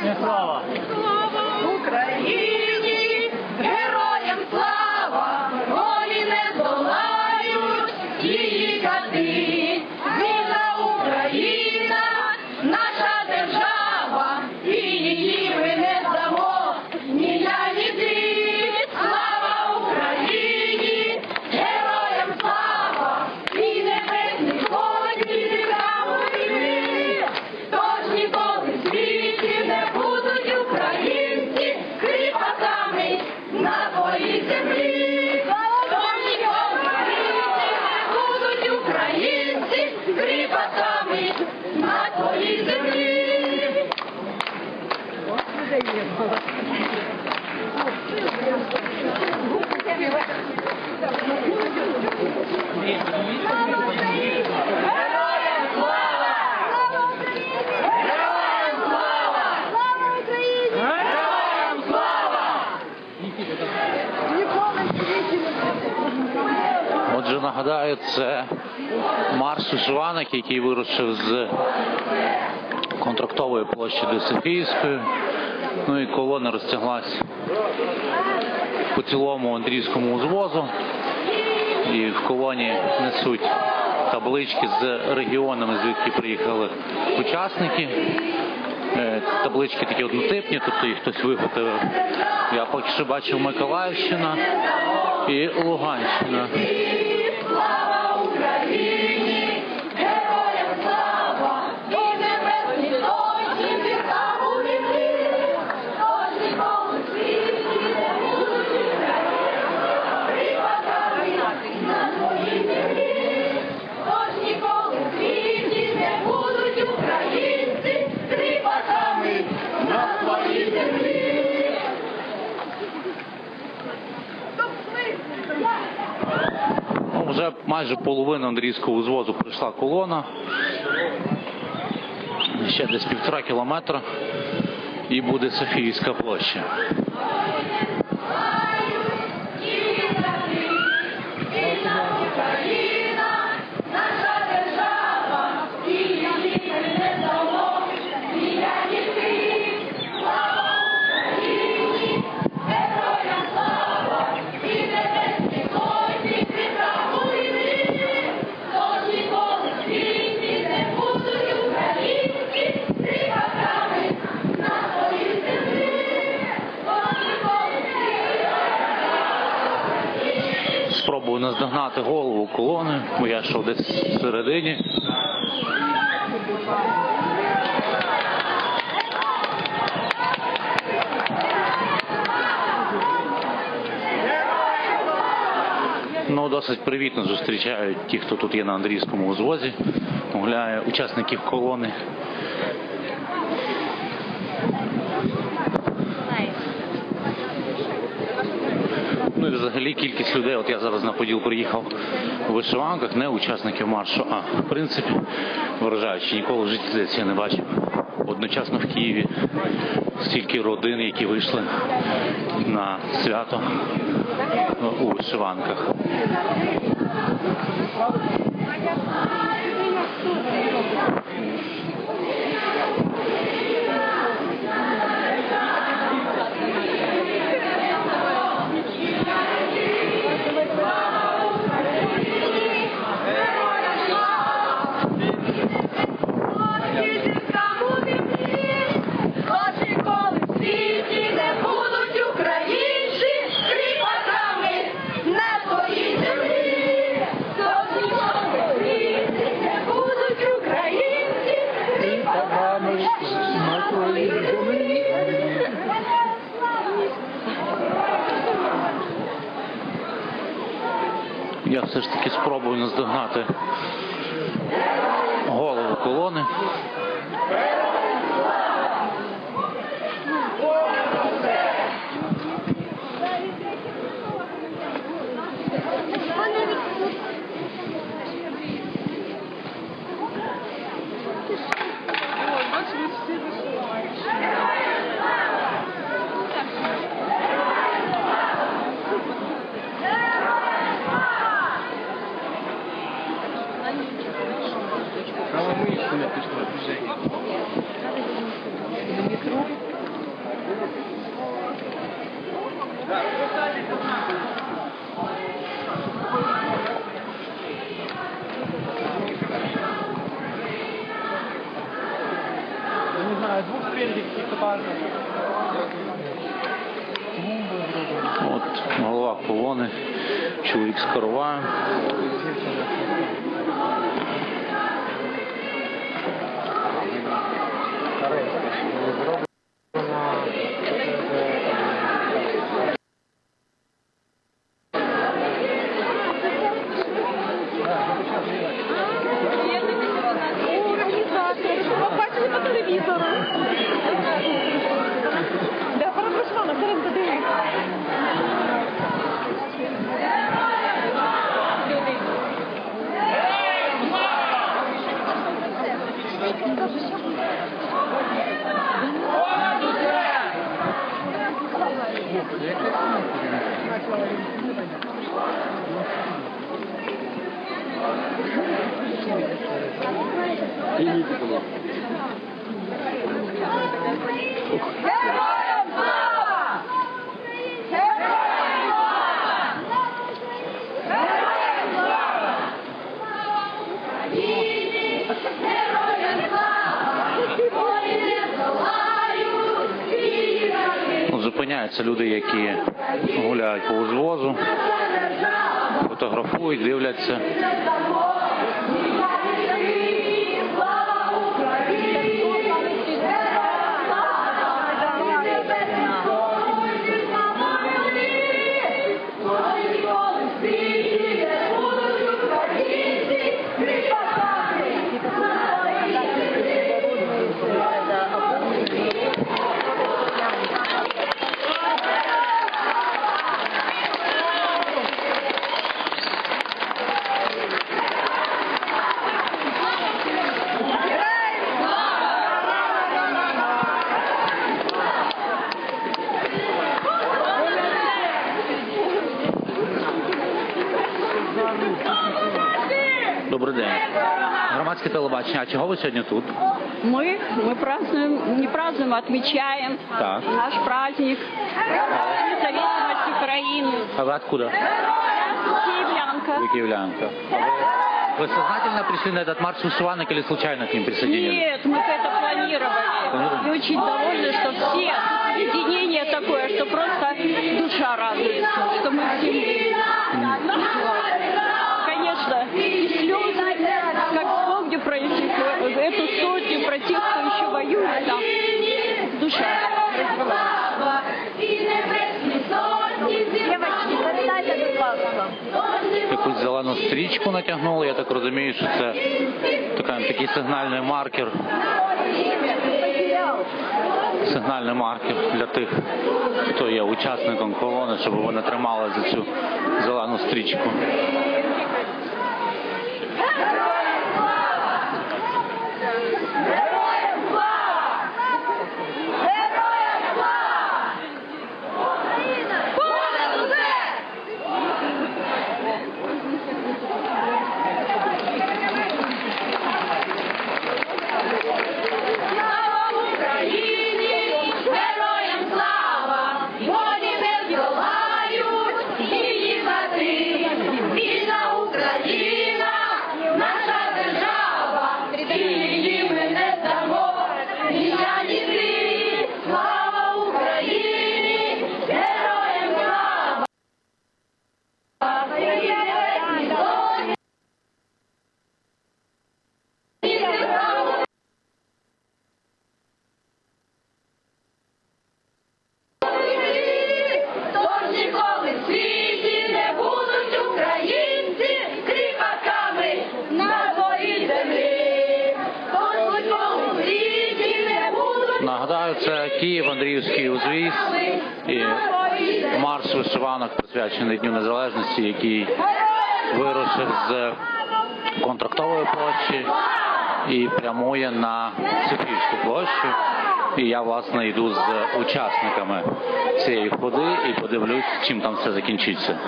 Героям слава! Нагадаю, це марш вишиванок, який вирушив з контрактової площі до Софійської. Ну і колона розтяглась по цілому Андрійському узвозу. І в колоні несуть таблички з регіонами, звідки приїхали учасники. Е, Таблички такі однотипні, тобто їх хтось виготовив. Я поки що бачив Миколаївщина і Луганщина. Майже половина Андрійського узвозу прийшла колона. Ще десь півтора кілометра і буде Софіївська площа. Спробую наздогнати голову колони, бо я йшов десь всередині. Ну, досить привітно зустрічають ті, хто тут є на Андрійському узвозі, гуляє учасників колони. Ну і взагалі кількість людей, от я зараз на поділ приїхав у вишиванках, не учасників маршу, а в принципі, вражаючи, ніколи в житті я не бачив. Одночасно в Києві стільки родин, які вийшли на свято ну, у вишиванках. Я все ж таки спробую наздогнати голову колони. Коли движення? Я не знаю, двух стрельбик каких-то важных. От голова колони, чоловік з корова. Героям слава! Героям слава! Героям слава! Україні! Героям слава! Воїни здолають всі враги! Ну, Зупиняються люди, які гуляють по узвозу, фотографують, дивляться. Добрий день. Громадське телебачення. А чого ви сьогодні тут? Мы, мы празднуем, не празднуем, а отмечаем Так. наш праздник независимости Украины. А ви откуда? Киевлянка. Вы киевлянка. Вы, сознательно пришли на этот марш вышиванок или случайно к ним присоединились? Нет, мы это планировали. И очень довольны, что все. Единение такое, что просто душа радуется, что мы все Конечно, зелену стрічку натягнули. Я так розумію, що це такий сигнальний маркер. Сигнальний маркер для тих, хто є учасником колони, щоб вони тримали за цю зелену стрічку. Нагадаю, це Київ, Андріївський узвіз і марш вишиванок присвячений Дню Незалежності, який вирушив з контрактової площі і прямує на Софійську площу. І я власне йду з учасниками цієї ходи і подивлюсь, чим там все закінчиться.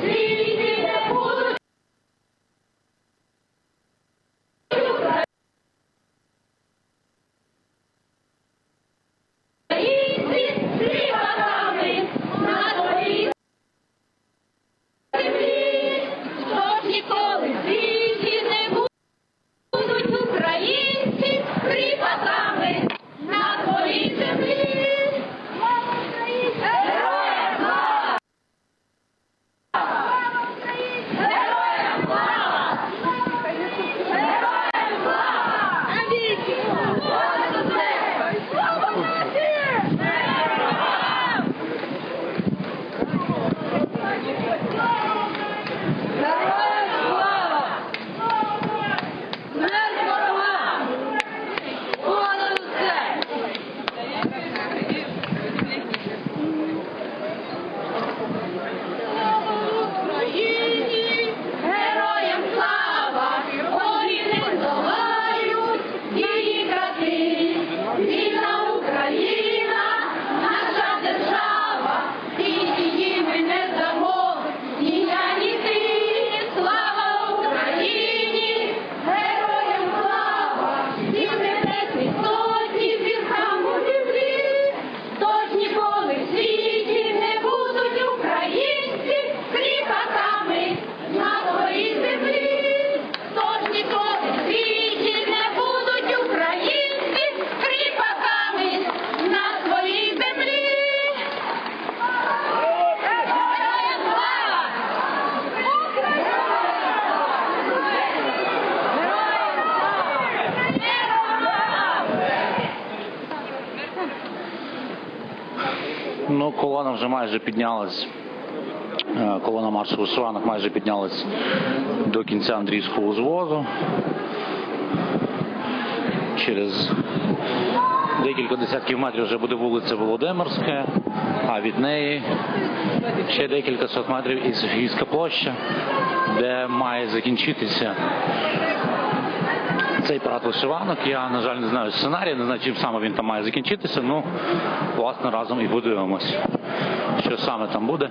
Three. Майже піднялась. Е, Колона маршу вишиванок майже піднялась до кінця Андрійського узвозу. Через декілька десятків метрів вже буде вулиця Володимирська, а від неї ще декілька сот метрів і Софійська площа, де має закінчитися цей парад вишиванок. Я, на жаль, не знаю сценарія, не знаю, чим саме він там має закінчитися. Ну, власне, разом і подивимось, що саме там буде.